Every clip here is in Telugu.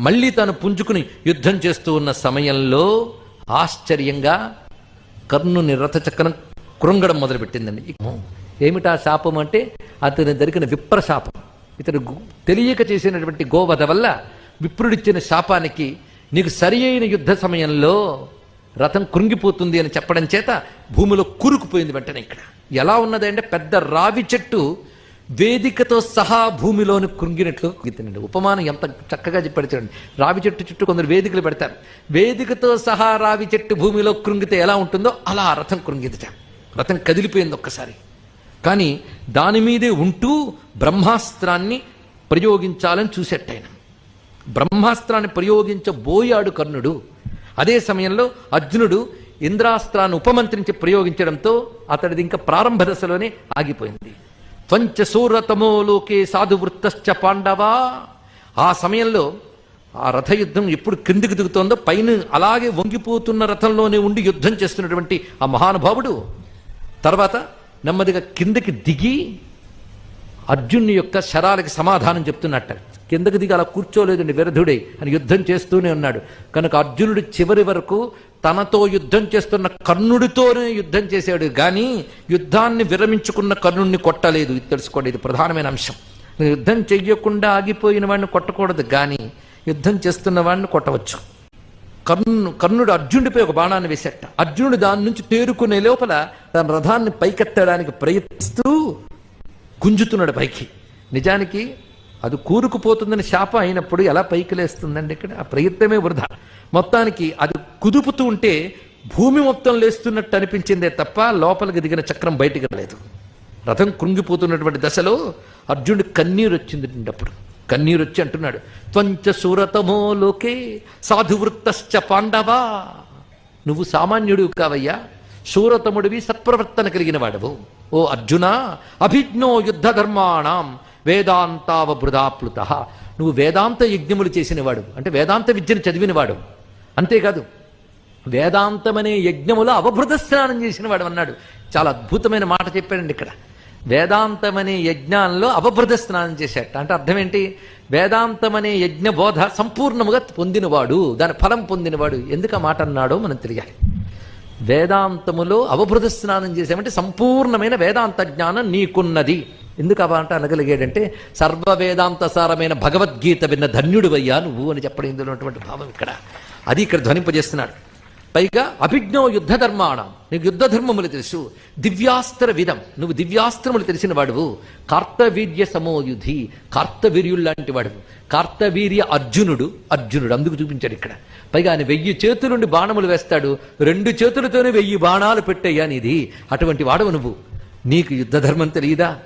మళ్ళీ తాను పుంజుకుని యుద్ధం చేస్తూ ఉన్న సమయంలో ఆశ్చర్యంగా కర్ణుని రథచక్రం కృంగడం మొదలుపెట్టిందండి. ఏమిటా శాపం అంటే అతని దొరికిన విప్ర శాపం. ఇతడు తెలియక చేసినటువంటి గోవధ వల్ల విప్రుడిచ్చిన శాపానికి నీకు సరి అయిన యుద్ధ సమయంలో రథం కృంగిపోతుంది అని చెప్పడం చేత భూమిలో కూరుకుపోయింది వెంటనే ఇక్కడ. ఎలా ఉన్నది అంటే పెద్ద రావి చెట్టు వేదికతో సహా భూమిలోని కృంగినట్లు గీతనండి. ఉపమానం ఎంత చక్కగా చెప్పాడు చూడండి. రావి చెట్టు చుట్టూ కొందరు వేదికలు పెడతారు. వేదికతో సహా రావి చెట్టు భూమిలో కృంగితే ఎలా ఉంటుందో అలా ఆ రథం కృంగిదట. రథం కదిలిపోయింది ఒక్కసారి. కానీ దాని మీదే ఉంటూ బ్రహ్మాస్త్రాన్ని ప్రయోగించాలని చూసేట్టాయన బ్రహ్మాస్త్రాన్ని ప్రయోగించబోయాడు కర్ణుడు. అదే సమయంలో అర్జునుడు ఇంద్రాస్త్రాన్ని ఉపమంత్రించి ప్రయోగించడంతో అతడిది ఇంకా ప్రారంభ దశలోనే ఆగిపోయింది. త్వంచ సూరతమో లోకే సాధువృత్తశ్చ పాండవా. ఆ సమయంలో ఆ రథయుద్ధం ఎప్పుడు కిందికి దిగుతోందో పైన అలాగే వంగిపోతున్న రథంలోనే ఉండి యుద్ధం చేస్తున్నటువంటి ఆ మహానుభావుడు తర్వాత నెమ్మదిగా కిందకి దిగి అర్జున్ యొక్క శరాలకి సమాధానం చెప్తున్నట్ట. కిందకి దిగి అలా కూర్చోలేదండి విరధుడే అని యుద్ధం చేస్తూనే ఉన్నాడు. కనుక అర్జునుడు చివరి వరకు తనతో యుద్ధం చేస్తున్న కర్ణుడితోనే యుద్ధం చేశాడు. కానీ యుద్ధాన్ని విరమించుకున్న కర్ణుడిని కొట్టలేదు. ఇది తెలుసుకోండి ఇది ప్రధానమైన అంశం. యుద్ధం చెయ్యకుండా ఆగిపోయిన వాడిని కొట్టకూడదు కానీ యుద్ధం చేస్తున్న వాడిని కొట్టవచ్చు. కర్ణు కర్ణుడు అర్జునుడిపై ఒక బాణాన్ని వేసేట. అర్జునుడు దాని నుంచి తేరుకునే లోపల తన రథాన్ని పైకెత్తడానికి ప్రయత్నిస్తూ గుంజుతున్నాడు పైకి. నిజానికి అది కూరుకుపోతుందని శాప అయినప్పుడు ఎలా పైకి లేస్తుందండి ఇక్కడ? ఆ ప్రయత్నమే వృధా. మొత్తానికి అది కుదుపుతూ ఉంటే భూమి మొత్తం లేస్తున్నట్టు అనిపించిందే తప్ప లోపలికి దిగిన చక్రం బయటికి రాలేదు. రథం కృంగిపోతున్నటువంటి దశలో అర్జునుడి కన్నీరు వచ్చింది అప్పుడు. కన్నీరు వచ్చి అంటున్నాడు త్వంచ సూరతమో లోకే సాధువృత్తశ్చ పాండవా. నువ్వు సామాన్యుడు కావయ్యా. సూరతముడివి సత్ప్రవర్తన కలిగిన వాడవు. ఓ అర్జున అభిజ్ఞో యుద్ధ ధర్మాణం వేదాంతావృధాప్లుత నువ్వు వేదాంత యజ్ఞములు చేసినవాడు అంటే వేదాంత విద్యను చదివినవాడు. అంతేకాదు వేదాంతమనే యజ్ఞములో అవభృత స్నానం చేసినవాడు అన్నాడు. చాలా అద్భుతమైన మాట చెప్పాడండి ఇక్కడ. వేదాంతమనే యజ్ఞాల్లో అవభృత స్నానం చేశాట అంటే అర్థం ఏంటి? వేదాంతమనే యజ్ఞ బోధ సంపూర్ణముగా పొందినవాడు దాని ఫలం పొందినవాడు. ఎందుకు ఆ మాట అన్నాడో మనం తెలియాలి. వేదాంతములో అవభృత స్నానం చేసామంటే సంపూర్ణమైన వేదాంత జ్ఞానం నీకున్నది. ఎందుకు అవంట అనగలిగాడంటే సర్వ వేదాంతసారమైన భగవద్గీత విన్న ధన్యుడివయ్యా నువ్వు అని చెప్పడం ఇందులో ఉన్నటువంటి భావం ఇక్కడ. అది ఇక్కడ ధ్వనింపజేస్తున్నాడు. పైగా అభిజ్ఞో యుద్ధ ధర్మాణం నీకు యుద్ధ ధర్మములు తెలుసు. దివ్యాస్త్ర విధం. నువ్వు దివ్యాస్త్రములు తెలిసిన వాడువు కార్తవీర్య సమోయుధి. కార్తవీర్యుడు లాంటి వాడువు కార్తవీర్య అర్జునుడు అర్జునుడు అందుకు చూపించాడు ఇక్కడ. పైగా ఆయన వెయ్యి చేతులుండి బాణములు వేస్తాడు. రెండు చేతులతోనే వెయ్యి బాణాలు పెట్టయ్యా నీది. అటువంటి వాడవు నువ్వు. నీకు యుద్ధ ధర్మం తెలియదా?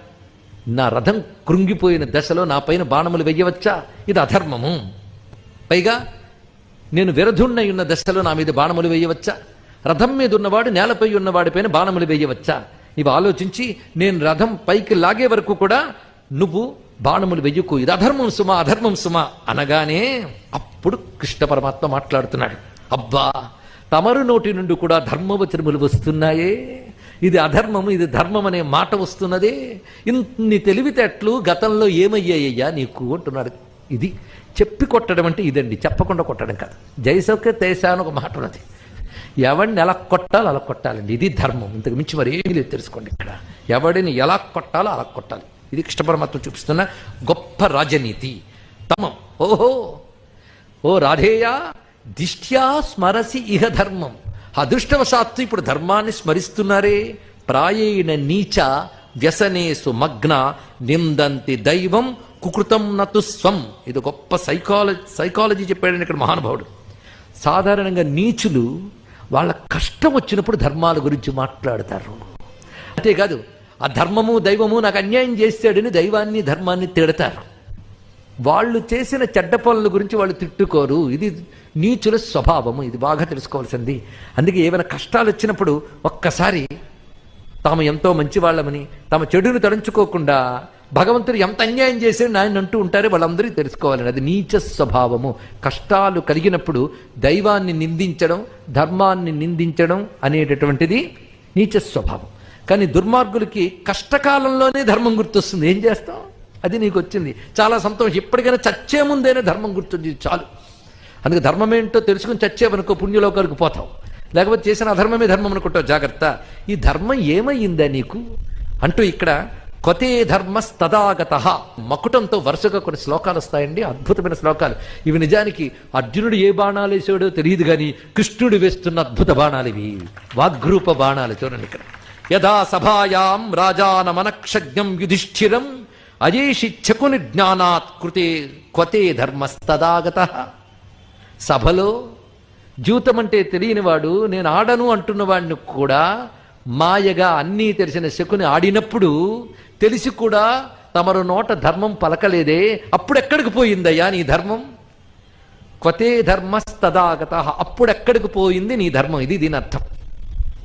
నా రథం కృంగిపోయిన దశలో నా పైన బాణములు వెయ్యవచ్చా ఇది అధర్మము. పైగా నేను విరధుణ్ణై ఉన్న దశలో నా మీద బాణములు వేయవచ్చా? రథం మీద ఉన్నవాడు నేలపై ఉన్నవాడి పైన బాణములు వేయవచ్చా? ఇవి ఆలోచించి నేను రథం పైకి లాగే వరకు కూడా నువ్వు బాణములు వెయ్యకు ఇది అధర్మం సుమా అధర్మం సుమా అనగానే అప్పుడు కృష్ణ పరమాత్మ మాట్లాడుతున్నాడు. అబ్బా తమరు నోటి నుండి కూడా ధర్మవచనములు వస్తున్నాయే. ఇది అధర్మము ఇది ధర్మం అనే మాట వస్తున్నదే. ఇన్ని తెలివితేటలు గతంలో ఏమయ్యాయ్యా నీకు అంటున్నాడు. ఇది. చెప్పి కొట్టడం అంటే ఇదండి. చెప్పకుండా కొట్టడం కాదు. జైసౌక్య తేసా అని ఒక మాట ఉన్నది. ఎవడిని ఎలా కొట్టాలో అలా కొట్టాలండి. ఇది ధర్మం. ఇంతకు మించి మరి ఏమీ లేదు తెలుసుకోండి ఇక్కడ. ఎవడిని ఎలా కొట్టాలో అలా కొట్టాలి. ఇది కృష్ణ పరమాత్మ చూపిస్తున్న గొప్ప రాజనీతి. తమం. ఓహో! ఓ రాధేయా దిష్ట్యా స్మరసి ఇహ ధర్మం. అదృష్టవశాత్తు ఇప్పుడు ధర్మాన్ని స్మరిస్తున్నారే. ప్రాయేణ నీచ వ్యసనేసు మగ్న నిందంతి దైవం కుకృతం నతు స్వం. ఇది గొప్ప సైకాలజీ సైకాలజీ చెప్పాడని ఇక్కడ మహానుభావుడు. సాధారణంగా నీచులు వాళ్ళ కష్టం వచ్చినప్పుడు ధర్మాల గురించి మాట్లాడతారు. అంతేకాదు ఆ ధర్మము దైవము నాకు అన్యాయం చేస్తాడని దైవాన్ని ధర్మాన్ని తిడతారు. వాళ్ళు చేసిన చెడ్డ పనుల గురించి వాళ్ళు తిట్టుకోరు. ఇది నీచుల స్వభావము. ఇది బాగా తెలుసుకోవాల్సింది. అందుకే ఏమైనా కష్టాలు వచ్చినప్పుడు ఒక్కసారి తాము ఎంతో మంచి వాళ్ళమని తమ చెడును తలంచుకోకుండా భగవంతుడు ఎంత అన్యాయం చేశాడు ఆయన అంటూ ఉంటారే వాళ్ళందరికీ తెలుసుకోవాలని. అది నీచ స్వభావము. కష్టాలు కలిగినప్పుడు దైవాన్ని నిందించడం ధర్మాన్ని నిందించడం అనేటటువంటిది నీచ స్వభావం. కానీ దుర్మార్గులకి కష్టకాలంలోనే ధర్మం గుర్తొస్తుంది. ఏం చేస్తాం? అది నీకు వచ్చింది. చాలా సంతోషం. ఎప్పటికైనా చచ్చే ముందేనే ధర్మం గుర్తుంది చాలు. అందుకే ధర్మం ఏంటో తెలుసుకుని చచ్చేవనుకో పుణ్యలోకాలకు పోతావు. లేకపోతే చేసిన అధర్మమే ధర్మం అనుకుంటావు. జాగ్రత్త. ఈ ధర్మం ఏమైందా నీకు? అంటూ ఇక్కడ కొతే ధర్మస్తదాగత. మకుటంతో వరుసగా కొన్ని శ్లోకాలు వస్తాయండి అద్భుతమైన శ్లోకాలు. ఇవి నిజానికి అర్జునుడు ఏ బాణాలు వేసాడో తెలియదు కానీ కృష్ణుడు వేస్తున్న అద్భుత బాణాలు ఇవి వాగ్రూప బాణాలు చూడండి ఇక్కడ. యథా సభాయాం రాజానమనక్షజ్ఞం యుధిష్ఠిరం అజేషిచ్చకుని జ్ఞానాత్ కృతే క్వతే ధర్మస్తదాగత. సభలో జీవితం అంటే తెలియనివాడు నేను ఆడను అంటున్నవాడిని కూడా మాయగా అన్నీ తెలిసిన శకుని ఆడినప్పుడు తెలిసి కూడా తమరు నోట ధర్మం పలకలేదే. అప్పుడెక్కడికి పోయిందయ్యా నీ ధర్మం? క్వతే ధర్మస్తదాగత. అప్పుడెక్కడికి పోయింది నీ ధర్మం? ఇది దీని అర్థం.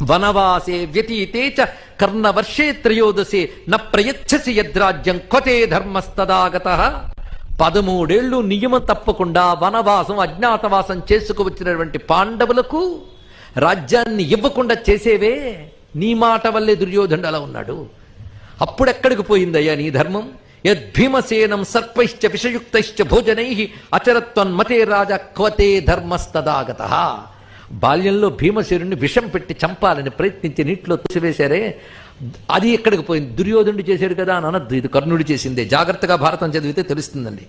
వనవాసే వ్యతీతే చ కర్ణవర్షే త్రయోదశే. న ప్రయచ్చసి యద్రాజ్యం క్వతే ధర్మస్తదాగత. పదమూడేళ్ళు నియమం తప్పకుండా వనవాసం అజ్ఞాతవాసం చేసుకువచ్చినటువంటి పాండవులకు రాజ్యాన్ని ఇవ్వకుండా చేసేవే. నీ మాట వల్లే దుర్యోధనుడు అలా ఉన్నాడు. అప్పుడెక్కడికి పోయిందయ్యా నీ ధర్మం? యద్భీమసేనం సర్పైశ్చ విషయుక్తశ్చ భోజనై అచరత్వన్మతే రాజ క్వతే ధర్మస్తదాగత. బాల్యంలో భీమసేనుడిని విషం పెట్టి చంపాలని ప్రయత్నించి నీటిలో తోసివేశారే. అది ఎక్కడికి పోయింది? దుర్యోధనుడు చేశాడు కదా అని అనద్దు. ఇది కర్ణుడు చేసిందే. జాగ్రత్తగా భారతం చదివితే తెలుస్తుందండి.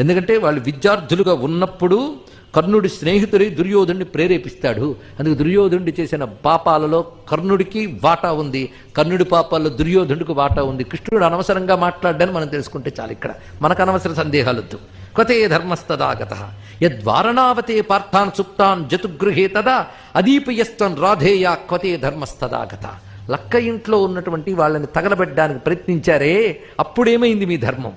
ఎందుకంటే వాళ్ళు విద్యార్థులుగా ఉన్నప్పుడు కర్ణుడి స్నేహితుడి దుర్యోధుణ్ణి ప్రేరేపిస్తాడు. అందుకు దుర్యోధనుడు చేసిన పాపాలలో కర్ణుడికి వాటా ఉంది. కర్ణుడి పాపాల్లో దుర్యోధనుడికి వాటా ఉంది. కృష్ణుడు అనవసరంగా మాట్లాడ్డాన్ని మనం తెలుసుకుంటే చాలు ఇక్కడ. మనకు అనవసర సందేహాలొద్దు. క్వతే ధర్మస్తదాగత. యద్వారణావతే పార్థాన్ సుప్తాన్ జతుగృహే తదా అదీపయస్త్వం రాధేయ క్వతే ధర్మస్తదాగత. లక్క ఇంట్లో ఉన్నటువంటి వాళ్ళని తగలబెట్టడానికి ప్రయత్నించారే అప్పుడేమైంది మీ ధర్మం?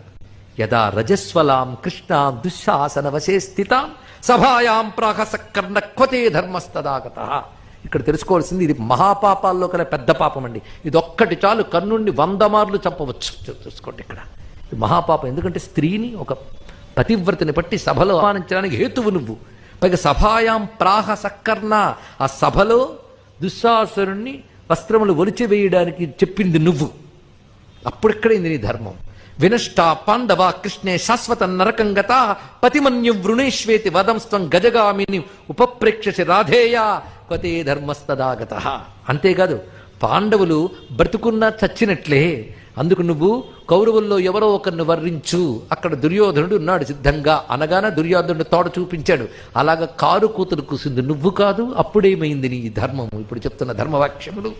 యదా రజస్వలాం కృష్ణాం దుశ్శాసన వశే స్థితాం సభాయాం ప్రాహసకర్ణ క్వతే ధర్మస్తదాగత. ఇక్కడ తెలుసుకోవాల్సింది ఇది మహాపాపాల్లో కల పెద్ద పాపం అండి. ఇది ఒక్కటి చాలు కర్ణుణ్ణి వంద మార్లు చంపవచ్చు. చూ- చూసుకోండి ఇక్కడ. ఇది మహాపాపం. ఎందుకంటే స్త్రీని ఒక పతివ్రతని పట్టి సభలో అవమానించడానికి హేతువు నువ్వు. పైగా సభాయాం ప్రాహ సక్కర్ణ ఆ సభలో దుశ్శాసురుణ్ణి వస్త్రములు ఒలిచివేయడానికి చెప్పింది నువ్వు. అప్పుడెక్కడైంది నీ ధర్మం. వినష్టా పాండవ కృష్ణే శాశ్వత నరకంగత పతిమన్యు వృణేశ్వేతి వదంస్త్వం గజగామిని ఉపప్రేక్షసి రాధేయ క్వతే ధర్మస్తదాగత అంతేకాదు పాండవులు బ్రతుకున్నా చచ్చినట్లే అందుకు నువ్వు కౌరవుల్లో ఎవరో ఒకరిని వర్ణించు. అక్కడ దుర్యోధనుడు ఉన్నాడు సిద్ధంగా. అనగానే దుర్యోధనుడు తోడ చూపించాడు. అలాగ కారు కూతురు కూసింది నువ్వు కాదు అప్పుడేమైంది నీ ధర్మము? ఇప్పుడు చెప్తున్న ధర్మవాక్యములు.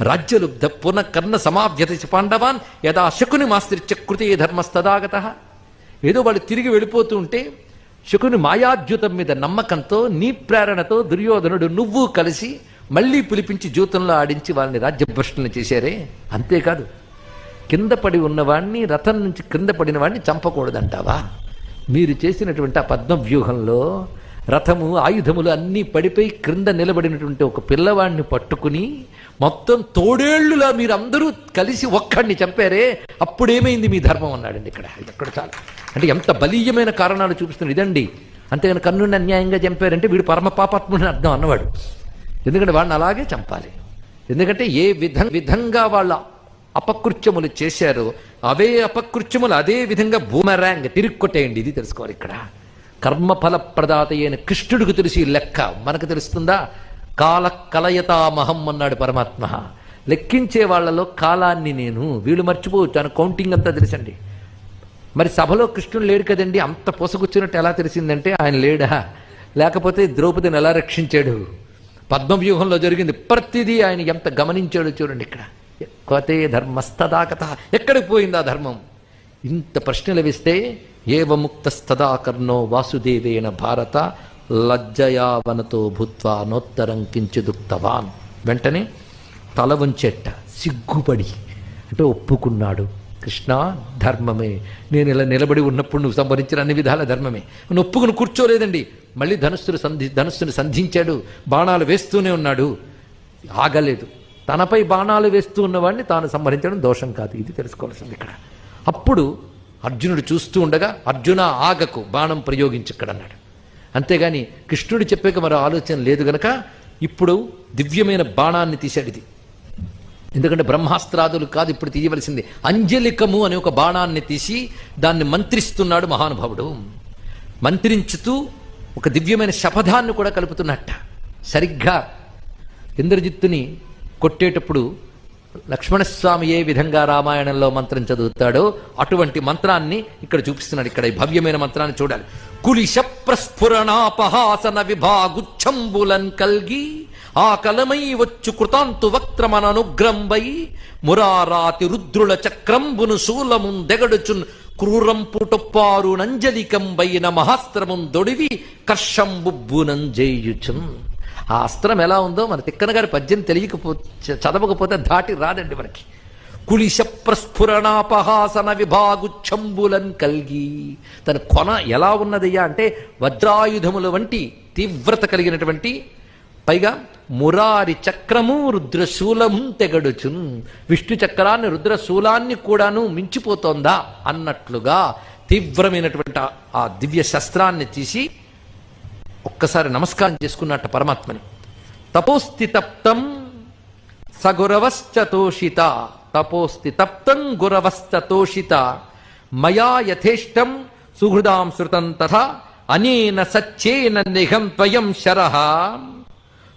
రాజ్యలుబ్ధ పునః కర్ణ సమావ్యతి పాండవాన్ యదా శకుని మాస్త్రిత్య కృతే ధర్మస్తదాగత. ఏదో వాళ్ళు తిరిగి వెళ్ళిపోతూ ఉంటే శకుని మాయాద్యూతం మీద నమ్మకంతో నీ ప్రేరణతో దుర్యోధనుడు నువ్వు కలిసి మళ్ళీ పిలిపించి జూతంలో ఆడించి వాళ్ళని రాజ్యభ్రష్టులను చేశారే? అంతేకాదు. కింద పడి ఉన్నవాణ్ణి రథం నుంచి క్రింద పడిన వాడిని చంపకూడదంటావా? మీరు చేసినటువంటి ఆ పద్మవ్యూహంలో రథము ఆయుధములు అన్నీ పడిపోయి క్రింద నిలబడినటువంటి ఒక పిల్లవాడిని పట్టుకుని మొత్తం తోడేళ్ళులా మీరందరూ కలిసి ఒక్కడిని చంపారే అప్పుడేమైంది మీ ధర్మం అన్నాడండి ఇక్కడ. ఇక్కడ చాలు. అంటే ఎంత బలీయమైన కారణాలు చూపిస్తుంది ఇదండి. అంతేగాని కన్నుని అన్యాయంగా చంపారంటే వీడు పరమ పాపాత్ముడిని అర్థం అన్నవాడు. ఎందుకంటే వాడిని అలాగే చంపాలి. ఎందుకంటే ఏ విధ విధంగా వాళ్ళ అపకృత్యములు చేశారో అవే అపకృత్యములు అదే విధంగా బూమరాంగ్ తిరుక్కొట్టేయండి. ఇది తెలుసుకోవాలి ఇక్కడ. కర్మఫల ప్రదాత అయిన కృష్ణుడికి తెలిసి లెక్క. మనకు తెలుస్తుందా? కాల కలయతామహం అన్నాడు పరమాత్మ. లెక్కించే వాళ్ళలో కాలాన్ని నేను. వీళ్ళు మర్చిపోవచ్చు. అని కౌంటింగ్ అంతా తెలుసండి. మరి సభలో కృష్ణుడు లేడు కదండి. అంత పొసగుచ్చినట్టు ఎలా తెలిసిందంటే ఆయన లేడా? లేకపోతే ద్రౌపదిని ఎలా రక్షించాడు? పద్మవ్యూహంలో జరిగింది. ప్రతిదీ ఆయన ఎంత గమనించాడో చూడండి ఇక్కడ. కోతే ధర్మస్తదాకత. ఎక్కడికి పోయిందా ధర్మం? ఇంత ప్రశ్నలు వేస్తే ఏవముక్తస్తదా కర్ణో వాసుదేవేన భారత లజ్జయావనతో భూత్వా నోత్తరం కించిదుక్తవాన్ వెంటనే తల వంచెట్ట సిగ్గుపడి అంటే ఒప్పుకున్నాడు. కృష్ణ ధర్మమే. నేను ఇలా నిలబడి ఉన్నప్పుడు నువ్వు సంభరించిన అన్ని విధాల ధర్మమే. నువ్వు ఒప్పుకుని కూర్చోలేదండి. మళ్ళీ ధనుస్సును సంధి ధనుస్సును సంధించాడు. బాణాలు వేస్తూనే ఉన్నాడు. ఆగలేదు. తనపై బాణాలు వేస్తూ ఉన్నవాడిని తాను సంహరించడం దోషం కాదు. ఇది తెలుసుకోవాల్సింది ఇక్కడ. అప్పుడు అర్జునుడు చూస్తూ ఉండగా అర్జున ఆగకు బాణం ప్రయోగించు ఇక్కడ అన్నాడు అంతేగాని కృష్ణుడు చెప్పాక మరో ఆలోచన లేదు గనక ఇప్పుడు దివ్యమైన బాణాన్ని తీశాడు ఇది. ఎందుకంటే బ్రహ్మాస్త్రాదులు కాదు ఇప్పుడు తీయవలసింది. అంజలికము అనే ఒక బాణాన్ని తీసి దాన్ని మంత్రిస్తున్నాడు మహానుభావుడు. మంత్రించుతూ ఒక దివ్యమైన శపథాన్ని కూడా కలుపుతున్నట్ట. సరిగ్గా ఇంద్రజిత్తుని కొట్టేటప్పుడు లక్ష్మణస్వామి ఏ విధంగా రామాయణంలో మంత్రం చదువుతాడో అటువంటి మంత్రాన్ని ఇక్కడ చూపిస్తున్నాడు. ఇక్కడ ఈ భవ్యమైన మంత్రాన్ని చూడాలి. కులిశ ప్రస్ఫురణాపహాసన విభాగుచ్చంబులన్ కల్గి ఆ కలమై వచ్చు కృతాంతు వక్రమననుగ్రంబై మురారాతి రుద్రుల చక్రంబును శూలము దెగడుచున్ క్రూరంపు టొప్పారు నంజలికంబైన మహాస్త్రమున్ దొడివి కర్షంబుబ్బునం జేయుచున్ ఆ అస్త్రం ఎలా ఉందో మన తిక్కన గారి పద్యం తెలియకపో చదవకపోతే దాటి రాదండి మనకి. కులిశ ప్రస్ఫురణాపహాసన విభాగుచ్చంబులన్ కల్గి. తన కొన ఎలా ఉన్నదయ్యా అంటే వజ్రాయుధముల వంటి తీవ్రత కలిగినటువంటి పైగా మురారి చక్రము రుద్రశూలము తెగడుచున్. విష్ణు చక్రాన్ని రుద్రశూలాన్ని కూడాను మించిపోతోందా అన్నట్లుగా తీవ్రమైనటువంటి ఆ దివ్య శస్త్రాన్ని తీసి ఒక్కసారి నమస్కారం చేసుకున్నట్ట పరమాత్మని. తపోస్తి తప్తం సగురవశ్చతోషిత. తపోస్తి తప్తం గురవశ్చతోషిత. మయా యథేష్టం సుహృదాం శృతం తథా అనేన సచ్చేన నిఘం త్వయం శరః.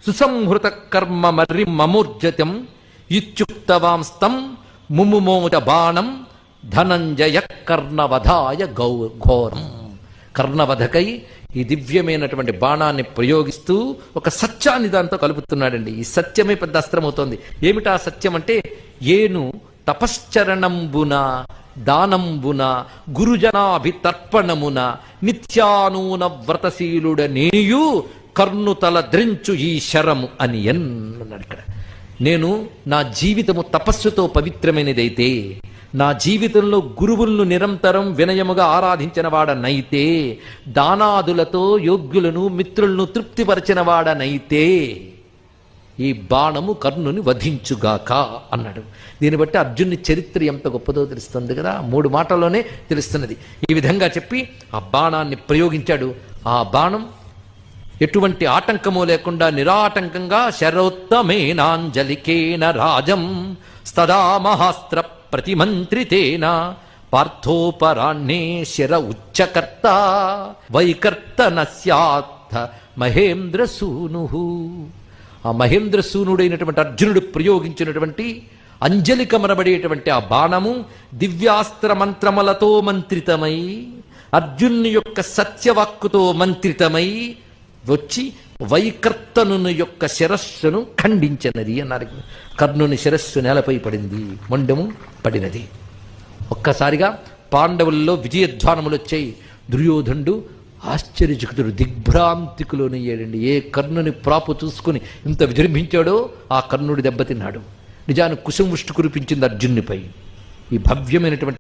సుసంహృత కర్మ మర్రి మమూర్జతం ఇత్యుక్తవాంస్తం ముముమోచ బాణం ధనంజయ కర్ణవధాయ గౌ ఘోరం. కర్ణవధకై ఈ దివ్యమైనటువంటి బాణాన్ని ప్రయోగిస్తూ ఒక సత్యాన్ని దాంతో కలుపుతున్నాడండి. ఈ సత్యమే పెద్ద అస్త్రమవుతోంది. ఏమిటా సత్యం అంటే ఏను తపశ్చరణంబున దానంబున గురుజనాభితర్పణమున నిత్యానూన వ్రతశీలుడ నేయు కర్ణుతల ద్రించు ఈ శరము అని అన్నాడు ఇక్కడ. నేను నా జీవితము తపస్సుతో పవిత్రమైనదైతే నా జీవితంలో గురువులను నిరంతరం వినయముగా ఆరాధించిన వాడనైతే దానాదులతో యోగ్యులను మిత్రులను తృప్తిపరచిన వాడనైతే ఈ బాణము కర్ణుని వధించుగాక అన్నాడు. దీన్ని బట్టి అర్జునుని చరిత్ర ఎంత గొప్పదో తెలుస్తుంది కదా? మూడు మాటల్లోనే తెలుస్తున్నది. ఈ విధంగా చెప్పి ఆ బాణాన్ని ప్రయోగించాడు. ఆ బాణం ఎటువంటి ఆటంకము లేకుండా నిరాటంకంగా శరోత్తమేనాంజలికేన రాజం స్తదా మహాస్త్ర ప్రతిమంత్రితేన పార్థోపరాణ్యే శర ఉచ్చకర్త వైకర్తన స్యాత్థ మహేంద్ర సూను. ఆ మహేంద్ర సూనుడైనటువంటి అర్జునుడు ప్రయోగించినటువంటి అంజలికమనబడేటువంటి ఆ బాణము దివ్యాస్త్ర మంత్రములతో మంత్రితమై అర్జునుని యొక్క సత్యవాక్కుతో మంత్రితమై వచ్చి వైకర్తనుని యొక్క శిరస్సును ఖండించినది అన్నారు. కర్ణుని శిరస్సు నేలపై పడింది మొండము పడినది. ఒక్కసారిగా పాండవుల్లో విజయధ్వానములు వచ్చాయి. దుర్యోధనుడు ఆశ్చర్యచకుతుడు దిగ్భ్రాంతికులోనయ్యాడండి ఏ కర్ణుని ప్రాపు చూసుకుని ఇంత విజృంభించాడో ఆ కర్ణుడి దెబ్బతిన్నాడు. నిజానికి కుసుముష్టి కురిపించింది అర్జునునిపై. ఈ భవ్యమైనటువంటి